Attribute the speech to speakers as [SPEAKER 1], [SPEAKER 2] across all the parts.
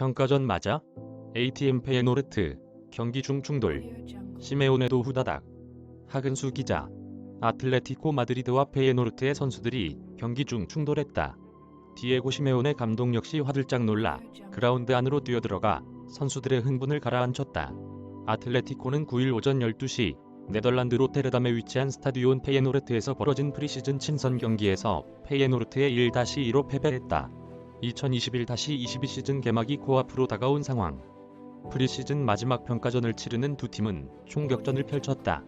[SPEAKER 1] 평가전 맞아? ATM 페예노르트 경기 중 충돌 시메오네도 후다닥 하근수 기자 아틀레티코 마드리드와 페예노르트의 선수들이 경기 중 충돌했다. 디에고 시메오네 감독 역시 화들짝 놀라 그라운드 안으로 뛰어들어가 선수들의 흥분을 가라앉혔다. 아틀레티코는 9일 오전 12시 네덜란드 로테르담에 위치한 스타디온 페예노르트에서 벌어진 프리시즌 친선 경기에서 페예노르트에 1-2로 패배했다. 2021-22 시즌 개막이 코앞으로 다가온 상황. 프리시즌 마지막 평가전을 치르는 두 팀은 총격전을 펼쳤다.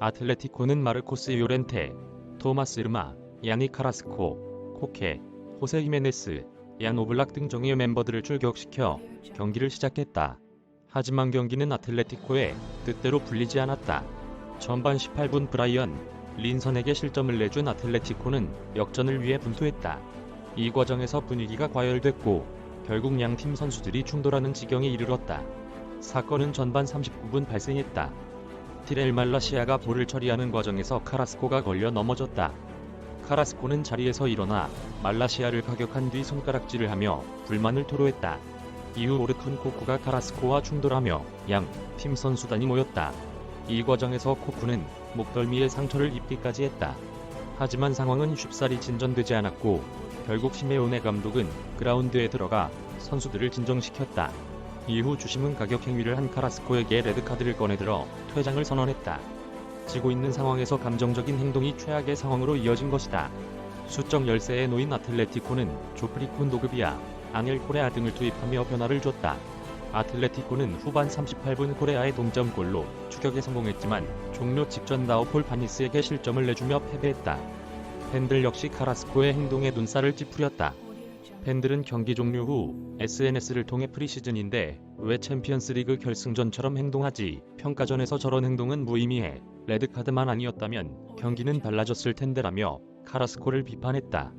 [SPEAKER 1] 아틀레티코는 마르코스 요렌테, 토마스 르마, 야니 카라스코, 코케, 호세 히메네스, 얀 오블락 등 정예 멤버들을 출격시켜 경기를 시작했다. 하지만 경기는 아틀레티코의 뜻대로 풀리지 않았다. 전반 18분 브라이언 린선에게 실점을 내준 아틀레티코는 역전을 위해 분투했다. 이 과정에서 분위기가 과열됐고 결국 양 팀 선수들이 충돌하는 지경에 이르렀다. 사건은 전반 39분 발생했다. 티렐 말라시아가 볼을 처리하는 과정에서 카라스코가 걸려 넘어졌다. 카라스코는 자리에서 일어나 말라시아를 가격한 뒤 손가락질을 하며 불만을 토로했다. 이후 오르쿤 코쿠가 카라스코와 충돌하며 양 팀 선수단이 모였다. 이 과정에서 코쿠는 목덜미에 상처를 입기까지 했다. 하지만 상황은 쉽사리 진전되지 않았고 결국 시메오네 감독은 그라운드에 들어가 선수들을 진정시켰다. 이후 주심은 가격 행위를 한 카라스코에게 레드카드를 꺼내들어 퇴장을 선언했다. 지고 있는 상황에서 감정적인 행동이 최악의 상황으로 이어진 것이다. 수적 열세에 놓인 아틀레티코는 조프리콘 도그비아, 아넬 코레아 등을 투입하며 변화를 줬다. 아틀레티코는 후반 38분 코레아의 동점골로 추격에 성공했지만 종료 직전 나오폴 파니스에게 실점을 내주며 패배했다. 팬들 역시 카라스코의 행동에 눈살을 찌푸렸다. 팬들은 경기 종료 후 SNS를 통해 프리시즌인데 왜 챔피언스리그 결승전처럼 행동하지? 평가전에서 저런 행동은 무의미해. 레드카드만 아니었다면 경기는 달라졌을 텐데라며 카라스코를 비판했다.